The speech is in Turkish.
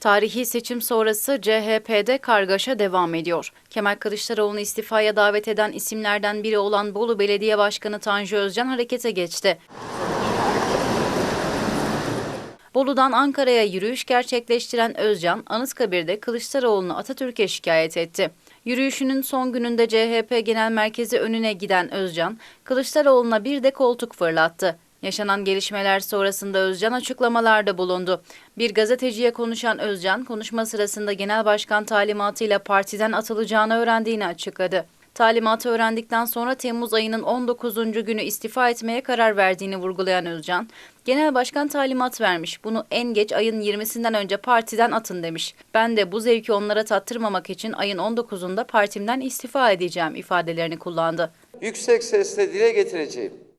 Tarihi seçim sonrası CHP'de kargaşa devam ediyor. Kemal Kılıçdaroğlu'nu istifaya davet eden isimlerden biri olan Bolu Belediye Başkanı Tanju Özcan harekete geçti. Bolu'dan Ankara'ya yürüyüş gerçekleştiren Özcan, Anıtkabir'de Kılıçdaroğlu'nu Atatürk'e şikayet etti. Yürüyüşünün son gününde CHP Genel Merkezi önüne giden Özcan, Kılıçdaroğlu'na bir de koltuk fırlattı. Yaşanan gelişmeler sonrasında Özcan açıklamalarda bulundu. Bir gazeteciye konuşan Özcan, konuşma sırasında genel başkan talimatıyla partiden atılacağını öğrendiğini açıkladı. Talimatı öğrendikten sonra Temmuz ayının 19. günü istifa etmeye karar verdiğini vurgulayan Özcan, Genel başkan talimat vermiş. Bunu en geç ayın 20'sinden önce partiden atın demiş. Ben de bu zevki onlara tattırmamak için ayın 19'unda partimden istifa edeceğim ifadelerini kullandı. yüksek sesle dile getireceğim.